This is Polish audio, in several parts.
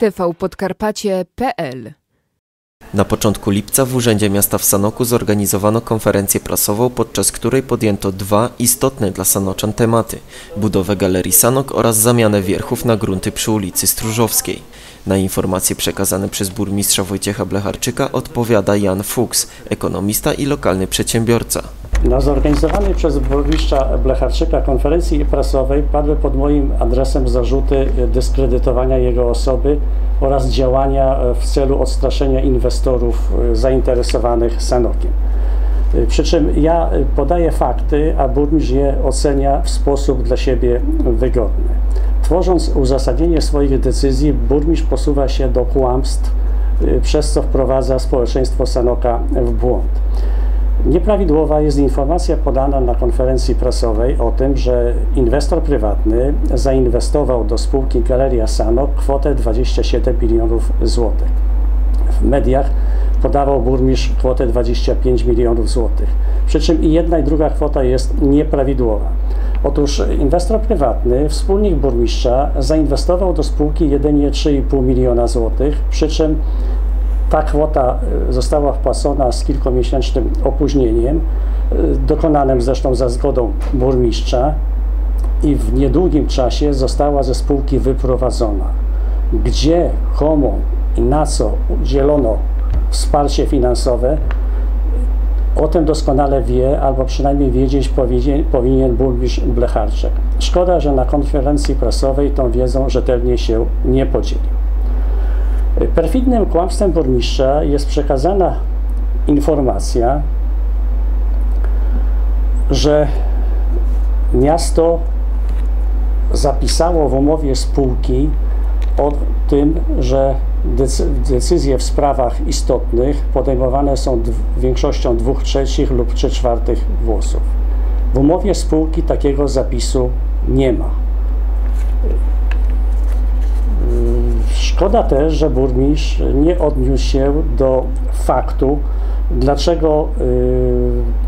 tvpodkarpacie.pl Na początku lipca w Urzędzie Miasta w Sanoku zorganizowano konferencję prasową, podczas której podjęto dwa istotne dla sanoczan tematy: budowę Galerii Sanok oraz zamianę wierchów na grunty przy ulicy Stróżowskiej. Na informacje przekazane przez burmistrza Wojciecha Blecharczyka odpowiada Jan Fuchs, ekonomista i lokalny przedsiębiorca. Na zorganizowanej przez burmistrza Blecharczyka konferencji prasowej padły pod moim adresem zarzuty dyskredytowania jego osoby oraz działania w celu odstraszenia inwestorów zainteresowanych Sanokiem. Przy czym ja podaję fakty, a burmistrz je ocenia w sposób dla siebie wygodny. Tworząc uzasadnienie swoich decyzji, burmistrz posuwa się do kłamstw, przez co wprowadza społeczeństwo Sanoka w błąd. Nieprawidłowa jest informacja podana na konferencji prasowej o tym, że inwestor prywatny zainwestował do spółki Galeria Sanok kwotę 27 milionów złotych. W mediach podawał burmistrz kwotę 25 milionów złotych. Przy czym i jedna i druga kwota jest nieprawidłowa. Otóż inwestor prywatny, wspólnik burmistrza, zainwestował do spółki jedynie 3,5 miliona złotych, przy czym ta kwota została wpłacona z kilkumiesięcznym opóźnieniem, dokonanym zresztą za zgodą burmistrza i w niedługim czasie została ze spółki wyprowadzona. Gdzie, komu i na co udzielono wsparcie finansowe, o tym doskonale wie, albo przynajmniej wiedzieć powinien, powinien burmistrz Blecharczyk. Szkoda, że na konferencji prasowej tą wiedzą rzetelnie się nie podzielił. Perfidnym kłamstwem burmistrza jest przekazana informacja, że miasto zapisało w umowie spółki o tym, że decyzje w sprawach istotnych podejmowane są większością dwóch trzecich lub trzy czwartych głosów. W umowie spółki takiego zapisu nie ma. Szkoda też, że burmistrz nie odniósł się do faktu, dlaczego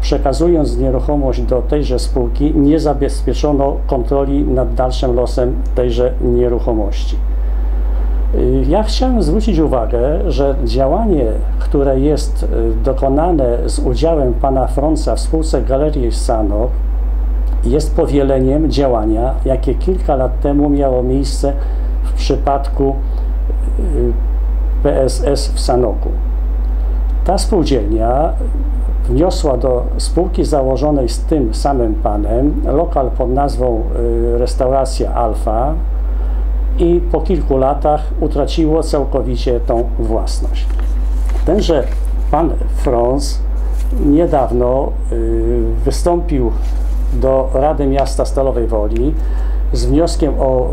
przekazując nieruchomość do tejże spółki nie zabezpieczono kontroli nad dalszym losem tejże nieruchomości. Ja chciałem zwrócić uwagę, że działanie, które jest dokonane z udziałem pana Fronca w spółce Galerii Sanok jest powieleniem działania, jakie kilka lat temu miało miejsce w przypadku PSS w Sanoku. Ta spółdzielnia wniosła do spółki założonej z tym samym panem lokal pod nazwą restauracja Alfa i po kilku latach utraciło całkowicie tą własność. Tenże pan Frons niedawno wystąpił do Rady Miasta Stalowej Woli z wnioskiem o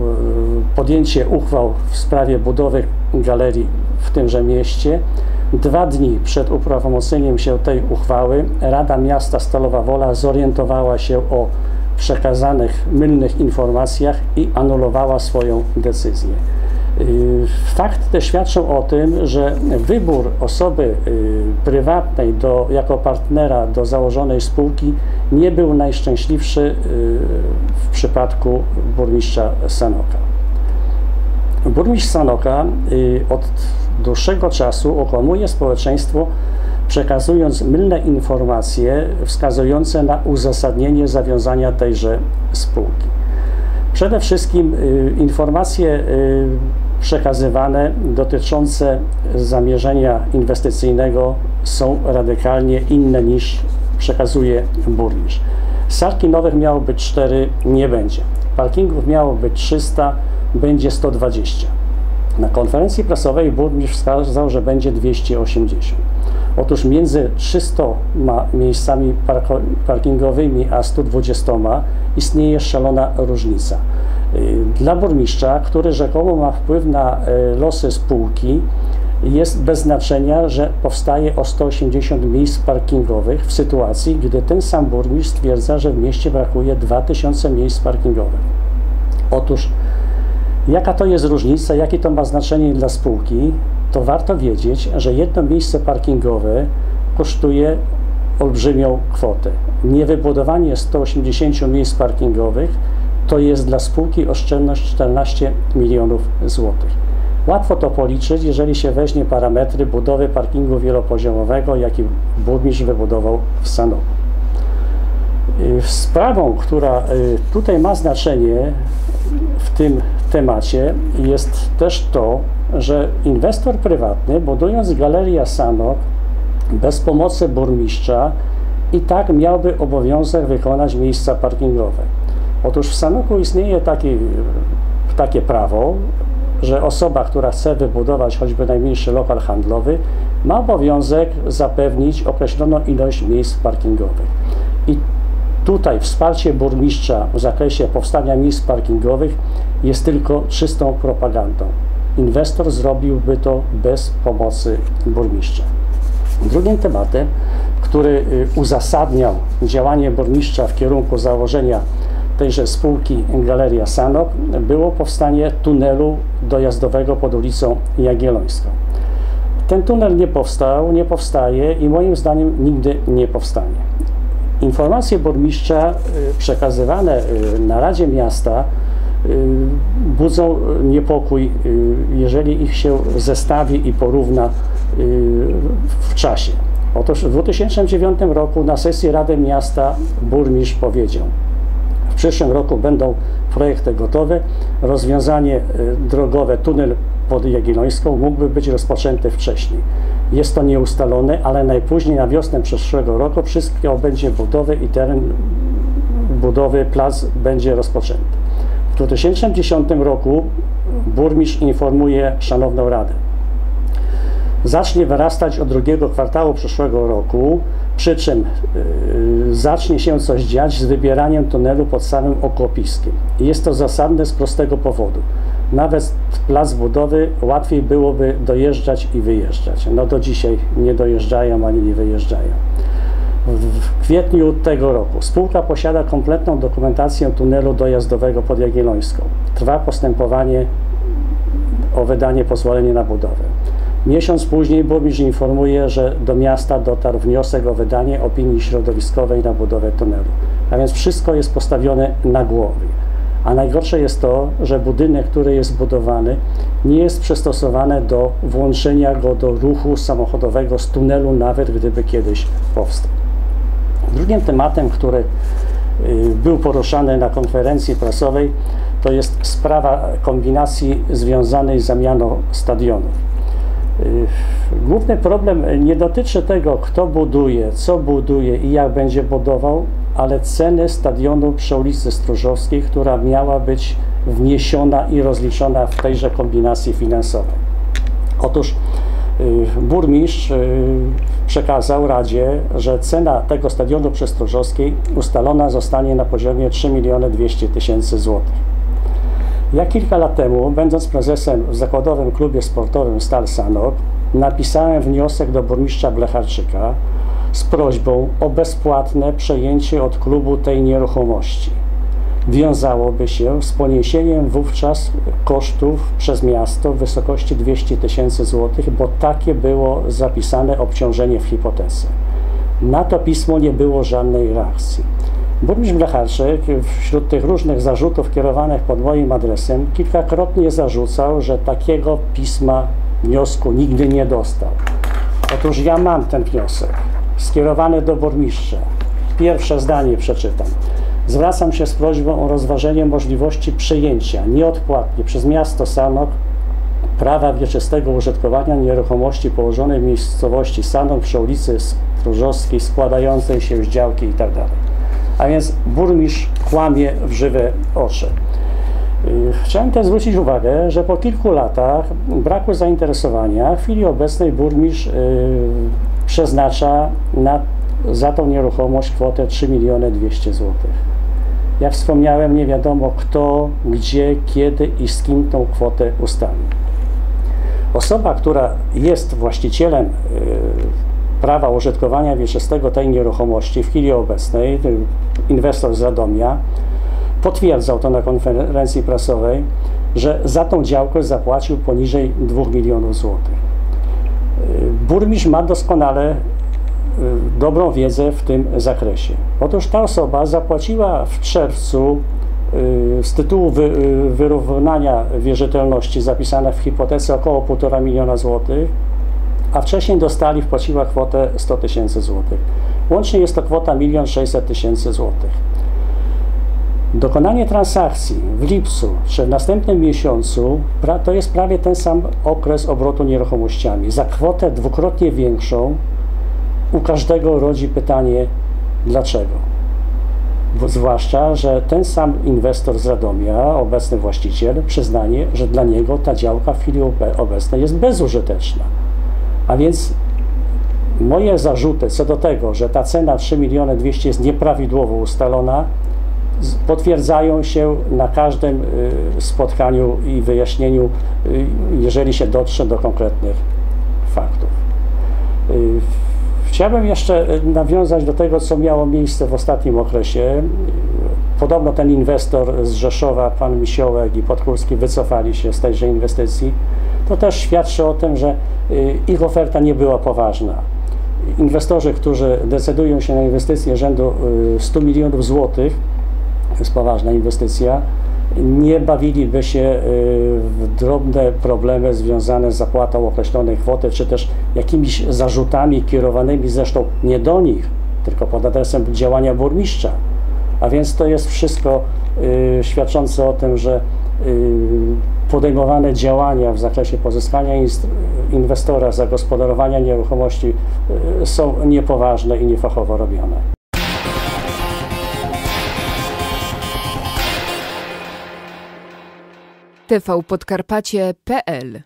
podjęcie uchwał w sprawie budowy galerii w tymże mieście. Dwa dni przed uprawomocnieniem się tej uchwały Rada Miasta Stalowa Wola zorientowała się o przekazanych mylnych informacjach i anulowała swoją decyzję. Fakty te świadczą o tym, że wybór osoby prywatnej do, jako partnera do założonej spółki nie był najszczęśliwszy w przypadku burmistrza Sanoka. Burmistrz Sanoka od dłuższego czasu okłamuje społeczeństwo, przekazując mylne informacje wskazujące na uzasadnienie zawiązania tejże spółki. Przede wszystkim informacje przekazywane dotyczące zamierzenia inwestycyjnego są radykalnie inne niż przekazuje burmistrz. Salki nowych miało być 4, nie będzie. Parkingów miało być 300, będzie 120. Na konferencji prasowej burmistrz wskazał, że będzie 280. Otóż między 300 miejscami parkingowymi a 120 istnieje szalona różnica. Dla burmistrza, który rzekomo ma wpływ na losy spółki, jest bez znaczenia, że powstaje o 180 miejsc parkingowych w sytuacji, gdy ten sam burmistrz stwierdza, że w mieście brakuje 2000 miejsc parkingowych. Otóż jaka to jest różnica, jakie to ma znaczenie dla spółki, to warto wiedzieć, że jedno miejsce parkingowe kosztuje olbrzymią kwotę. Niewybudowanie 180 miejsc parkingowych to jest dla spółki oszczędność 14 milionów złotych. Łatwo to policzyć, jeżeli się weźmie parametry budowy parkingu wielopoziomowego, jaki burmistrz wybudował w Sanoku. Y, Sprawą, która y, tutaj ma znaczenie w tym temacie jest też to, że inwestor prywatny, budując galerię Sanok bez pomocy burmistrza, i tak miałby obowiązek wykonać miejsca parkingowe. Otóż w Sanoku istnieje taki, takie prawo, że osoba, która chce wybudować choćby najmniejszy lokal handlowy, ma obowiązek zapewnić określoną ilość miejsc parkingowych. I tutaj wsparcie burmistrza w zakresie powstania miejsc parkingowych jest tylko czystą propagandą. Inwestor zrobiłby to bez pomocy burmistrza. Drugim tematem, który y, uzasadniał działanie burmistrza w kierunku założenia tejże spółki Galeria Sanok, było powstanie tunelu dojazdowego pod ulicą Jagiellońską. Ten tunel nie powstał, nie powstaje i moim zdaniem nigdy nie powstanie. Informacje burmistrza y, przekazywane y, na Radzie Miasta budzą niepokój, jeżeli ich się zestawi i porówna w czasie. Otóż w 2009 roku na sesji Rady Miasta burmistrz powiedział, w przyszłym roku będą projekty gotowe, rozwiązanie y, drogowe, tunel pod Jagiellońską mógłby być rozpoczęty wcześniej. Jest to nieustalone, ale najpóźniej na wiosnę przyszłego roku wszystko będzie budowy i teren budowy plac będzie rozpoczęty. W 2010 roku burmistrz informuje Szanowną Radę zacznie wyrastać od drugiego kwartału przyszłego roku, przy czym yy, zacznie się coś dziać z wybieraniem tunelu pod samym okopiskiem. Jest to zasadne z prostego powodu. Nawet plac budowy łatwiej byłoby dojeżdżać i wyjeżdżać. No do dzisiaj nie dojeżdżają ani nie wyjeżdżają. W kwietniu tego roku spółka posiada kompletną dokumentację tunelu dojazdowego pod Jagiellońską. Trwa postępowanie o wydanie pozwolenia na budowę. Miesiąc później burmistrz informuje, że do miasta dotarł wniosek o wydanie opinii środowiskowej na budowę tunelu. A więc wszystko jest postawione na głowie. A najgorsze jest to, że budynek, który jest budowany, nie jest przystosowany do włączenia go do ruchu samochodowego z tunelu, nawet gdyby kiedyś powstał. Drugim tematem, który y, był poruszany na konferencji prasowej, to jest sprawa kombinacji związanej z zamianą stadionów. Y, główny problem nie dotyczy tego, kto buduje, co buduje i jak będzie budował, ale ceny stadionu przy ulicy Stróżowskiej, która miała być wniesiona i rozliczona w tejże kombinacji finansowej. Otóż y, burmistrz y, przekazał Radzie, że cena tego stadionu przy Stróżowskiej ustalona zostanie na poziomie 3 miliony 200 tysięcy złotych. Ja kilka lat temu, będąc prezesem w zakładowym klubie sportowym Stal Sanok, napisałem wniosek do burmistrza Blecharczyka z prośbą o bezpłatne przejęcie od klubu tej nieruchomości. Wiązałoby się z poniesieniem wówczas kosztów przez miasto w wysokości 200 tysięcy złotych, bo takie było zapisane obciążenie w hipotece. Na to pismo nie było żadnej reakcji. Burmistrz Blecharczyk wśród tych różnych zarzutów kierowanych pod moim adresem kilkakrotnie zarzucał, że takiego pisma, wniosku nigdy nie dostał. Otóż ja mam ten wniosek skierowany do burmistrza. Pierwsze zdanie przeczytam. Zwracam się z prośbą o rozważenie możliwości przejęcia nieodpłatnie przez miasto Sanok prawa wieczystego użytkowania nieruchomości położonej w miejscowości Sanok przy ulicy Stróżowskiej składającej się z działki itd. A więc burmistrz kłamie w żywe oczy. Y, chciałem też zwrócić uwagę, że po kilku latach braku zainteresowania w chwili obecnej burmistrz yy, przeznacza na, za tą nieruchomość kwotę 3 miliony 200 zł. Jak wspomniałem, nie wiadomo kto, gdzie, kiedy i z kim tą kwotę ustali. Osoba, która jest właścicielem yy, prawa użytkowania wieczystego tej nieruchomości w chwili obecnej, inwestor z Radomia, potwierdzał to na konferencji prasowej, że za tą działkę zapłacił poniżej 2 milionów złotych. Burmistrz ma doskonale y, dobrą wiedzę w tym zakresie. Otóż ta osoba zapłaciła w czerwcu y, z tytułu wy, y, wyrównania wierzytelności zapisane w hipotece około 1,5 miliona złotych, a wcześniej dostali, wpłaciła kwotę 100 tysięcy złotych. Łącznie jest to kwota 1 600 tysięcy złotych. Dokonanie transakcji w lipcu czy w następnym miesiącu to jest prawie ten sam okres obrotu nieruchomościami. Za kwotę dwukrotnie większą u każdego rodzi pytanie dlaczego. Zwłaszcza, że ten sam inwestor z Radomia, obecny właściciel, przyznanie, że dla niego ta działka w chwili obe- obecnej jest bezużyteczna. A więc moje zarzuty co do tego, że ta cena 3 miliony 200 jest nieprawidłowo ustalona, potwierdzają się na każdym y, spotkaniu i wyjaśnieniu, y, jeżeli się dotrze do konkretnych faktów. Y, Chciałbym jeszcze nawiązać do tego, co miało miejsce w ostatnim okresie. Y, Podobno ten inwestor z Rzeszowa, pan Misiołek i Podgórski wycofali się z tejże inwestycji. To też świadczy o tym, że y, ich oferta nie była poważna. Inwestorzy, którzy decydują się na inwestycje rzędu y, 100 milionów złotych, to jest poważna inwestycja, nie bawiliby się y, w drobne problemy związane z zapłatą określonej kwoty, czy też jakimiś zarzutami kierowanymi zresztą nie do nich, tylko pod adresem działania burmistrza. A więc to jest wszystko y, świadczące o tym, że y, podejmowane działania w zakresie pozyskania inwestora, zagospodarowania nieruchomości y, są niepoważne i niefachowo robione. tvpodkarpacie.pl